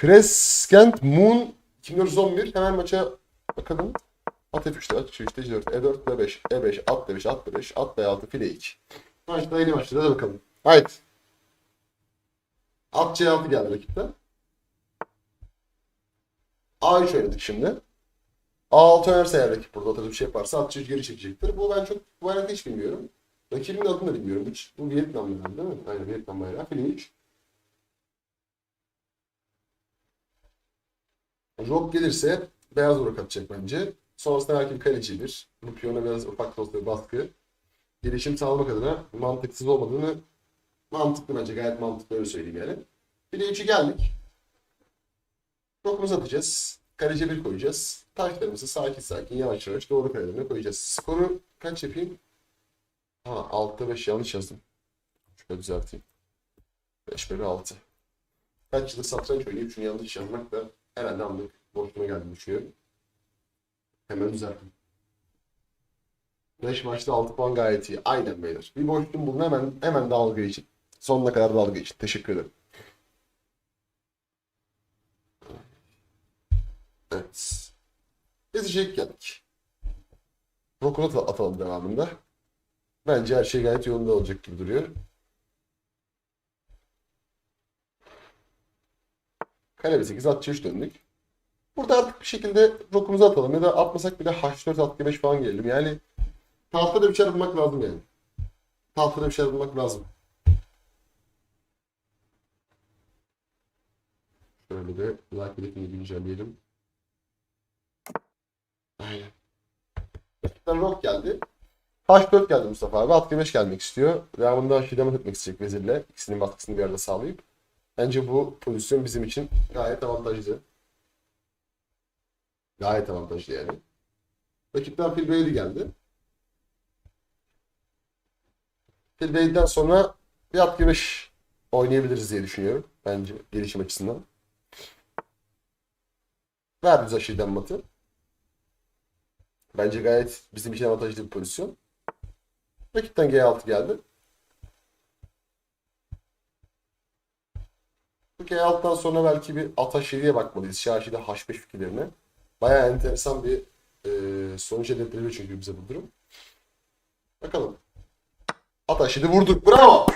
Crescent Moon 2411. Hemen maça bakalım. At F3'te, at F3'te, C4, E4, D5, E5, at D5, at D5, at B6, file 2. Maçta yeni başladı. Hadi bakalım. Haydi. At C6 geldi rakipten. A3 oynadık şimdi. A6 oynarsa eğer rakip burada atıp bir şey yaparsa at C3 geri çekecektir. Bu ben çok bu hiç bilmiyorum. Rakibin adını da bilmiyorum hiç. Bu Vietnam herhalde değil mi? Aynen Vietnam bayrağı. File 3. Rock gelirse beyaz vurak atacak bence. Sonrasında belki bir kaleci bir. Bu piyona biraz ufak da olsa bir baskı. Gelişim sağlamak adına mantıksız olmadığını mantıklı bence gayet mantıklı öyle söyleyeyim yani. Bir de üçü geldik. Rock'umuzu atacağız. Kaleci bir koyacağız. Taşlarımızı sakin sakin yavaş yavaş doğru karelerine koyacağız. Skoru kaç yapayım? Ha 6'da 5 yanlış yazdım. Şöyle düzelteyim. 5 bölü 6. Kaç yıldır satranç oynayıp şunu yanlış yazmak da herhalde anlık boşluğuna geldiğini düşünüyorum. Hemen düzelttim. 5 maçta 6 puan gayet iyi. Aynen beyler. Bir boşluğum bulun hemen hemen dalga için. Sonuna kadar dalga için. Teşekkür ederim. Evet. Ezecek geldik. Rokunat atalım devamında. Bence her şey gayet yolunda olacak gibi duruyor. Kale B8 at C3 döndük. Burada artık bir şekilde rokumuzu atalım ya da atmasak bile H4 at G5 falan gelelim. Yani tahtada bir şeyler bulmak lazım yani. Tahtada bir şeyler bulmak lazım. Şöyle de like biletini güncelleyelim. Aynen. Rakipten rock geldi. H4 geldi Mustafa abi. At G5 gelmek istiyor. Devamında şidemet etmek isteyecek vezirle. İkisinin baskısını bir arada sağlayıp. Bence bu pozisyon bizim için gayet avantajlı. Gayet avantajlı yani. Rakipten Phil Bailey geldi. Phil Bailey'den sonra at G5 oynayabiliriz diye düşünüyorum. Bence gelişim açısından. Ver bize şiden matı. Bence gayet bizim için avantajlı bir pozisyon. Rakipten G6 geldi. Bu G6'dan sonra belki bir Ataş 7'ye bakmalıyız. Şaşi'de H5 fikirlerine. Bayağı enteresan bir e, sonuç edilebilir çünkü bize bu durum. Bakalım. Ataş 7 vurduk. Bravo.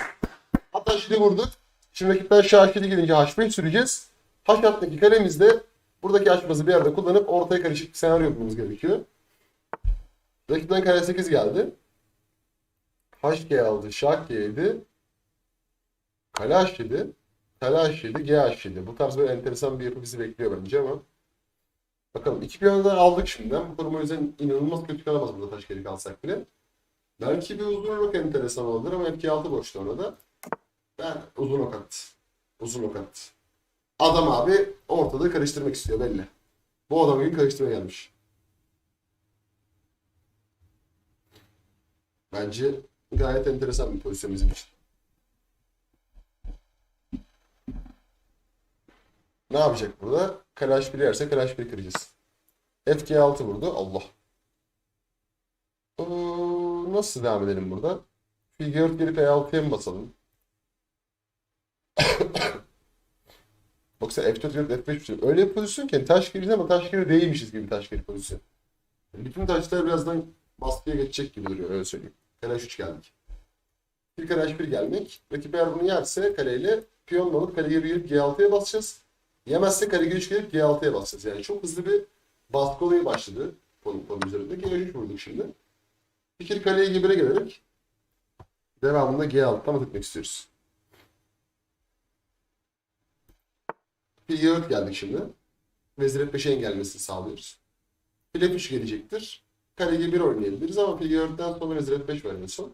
Ataş 7 vurduk. Şimdi rakipten Şaşi'de gelince H5 süreceğiz. H6'daki kalemizde buradaki açmazı bir yerde kullanıp ortaya karışık bir senaryo yapmamız gerekiyor. Rakipten kare 8 geldi. HG aldı. Şah G7. Kale H7. Kale H7. G H7. Bu tarz böyle enteresan bir yapı bizi bekliyor bence ama. Bakalım. iki piyonu da aldık şimdiden. Bu durum o yüzden inanılmaz kötü kalamaz burada taş geri kalsak bile. Belki bir uzun ok enteresan olabilir ama etki altı boştu ona da. Ben uzun ok attı. Uzun ok attı. Adam abi ortalığı karıştırmak istiyor belli. Bu adam gibi karıştırmaya gelmiş. Bence gayet enteresan bir pozisyon bizim için. Ne yapacak burada? Kalaş 1 yerse Kalaş 1 kıracağız. FG6 vurdu. Allah. Oo, nasıl devam edelim burada? Figure 4 gelip E6'ya mı basalım? Yoksa F4 gelip F5 mi? Öyle bir pozisyon ki taş geri ama taş geri değilmişiz gibi taş geri pozisyon. Bütün taşlar birazdan baskıya geçecek gibi duruyor öyle söyleyeyim. Kale 3 geldik. Bir kale H1 gelmek. Rakip eğer bunu yerse kaleyle piyon alıp kale geri gelip G6'ya basacağız. Yemezse kale G3 gelip G6'ya basacağız. Yani çok hızlı bir baskı olayı başladı. Konum konum üzerinde. G3 vurduk şimdi. Fikir kaleye G1'e gelerek devamında G6'dan atmak istiyoruz. Bir G4 geldik şimdi. Vezir F5'e engellemesini sağlıyoruz. Fil F3 gelecektir. Kale G1 oynayabiliriz ama Fil G4'ten sonra Vezir F5 var son.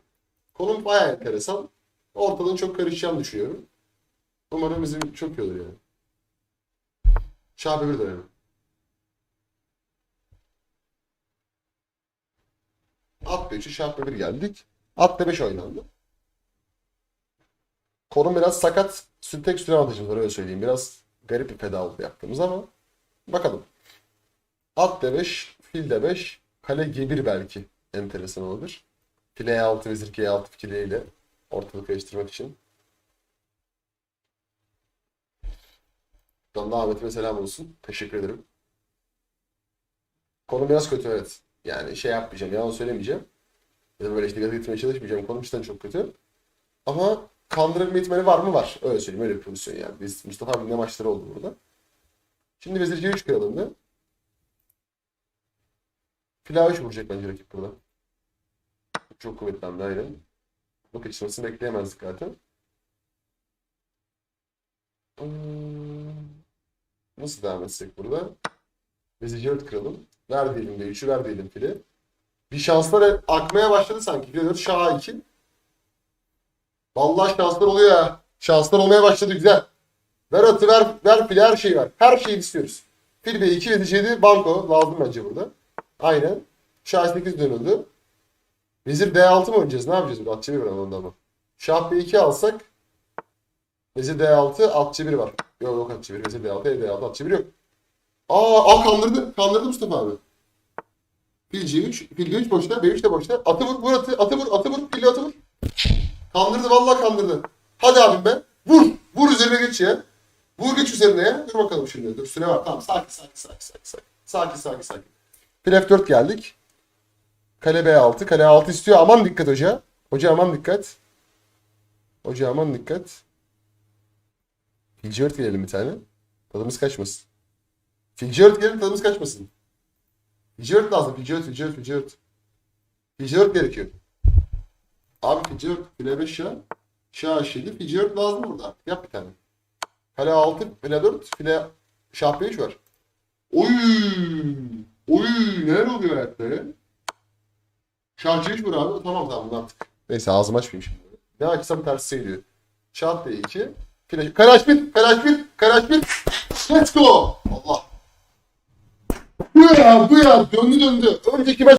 Konum bayağı enteresan. Ortalığın çok karışacağını düşünüyorum. Umarım bizim çok iyi olur yani. Şah bir dönelim. At B3'ü şah B1 geldik. At D5 oynandı. Konum biraz sakat. Tek süre avantajımız var öyle söyleyeyim. Biraz garip bir feda oldu yaptığımız ama bakalım. At D5, fil D5, kale G1 belki enteresan olabilir. Fil E6, vezir G6 fikirleriyle ortalık karıştırmak için. Da Ahmet'ime selam olsun. Teşekkür ederim. Konu biraz kötü evet. Yani şey yapmayacağım, yalan söylemeyeceğim. Ya da böyle işte gaza getirmeye çalışmayacağım. Konum cidden çok kötü. Ama kandırabilme ihtimali var mı? Var. Öyle söyleyeyim. Öyle bir pozisyon yani. Biz Mustafa abinin maçları oldu burada. Şimdi Vezir C3 kıralım da. Fila 3 vuracak bence rakip burada. Çok kuvvetlendi aynen. Bu kaçırmasını bekleyemezdik zaten. Hmm, Nasıl devam etsek burada? Vezir C4 kıralım. Ver diyelim de 3'ü ver diyelim fili. Bir şanslar akmaya başladı sanki. Fili 4 şah 2. Vallahi şanslar oluyor ya. Şanslar olmaya başladı güzel. Ver atı ver, ver fili her şeyi ver. Her şeyi istiyoruz. Fil B2 vezir C7 banko lazım bence burada. Aynen. Şah 8 dönüldü. Vezir D6 mı oynayacağız? Ne yapacağız burada? At C1 var onda ama. Şah B2 alsak Vezir D6 at C1 var. Yok yok at C1. Vezir D6 E D6 at C1 yok. Aa, aa kandırdı. Kandırdı Mustafa abi. Fil C3. Fil G3 boşta. B3 de boşta. Atı vur. Vur atı. Atı vur. Atı vur. Fili atı vur. Kandırdı. Vallahi kandırdı. Hadi abim be. Vur. Vur üzerine geç ya. Vur geç üzerine ya. Dur bakalım şimdi. Dur süre var. Tamam. Sakin sakin sakin sakin. Sakin sakin sakin. sakin. Fil F4 geldik. Kale B6. Kale A6 istiyor. Aman dikkat hoca. Hoca aman dikkat. Hoca aman dikkat. Fil C4 gelelim bir tane. Tadımız kaçmasın. Fil C4 gelelim tadımız kaçmasın. Fil C4 lazım. Fil C4, Fil C4, Fil C4. Fil C4 gerekiyor. Abi Fil C4, Fil E5 şah. Şah H7. Fil C4 lazım burada. Yap bir tane. Kale 6, File 4, File Şah B3 var. Oy! Oy! Neler oluyor hayatta ya? Şah C3 vur abi. Tamam tamam attık. Neyse ağzımı açmayayım şimdi. Ne açsam tersi gidiyor. Şah D2. File... Kale H1, Kale H1, Kale H1. Let's go! Allah! Bu ya, bu ya. Döndü döndü. Önceki maç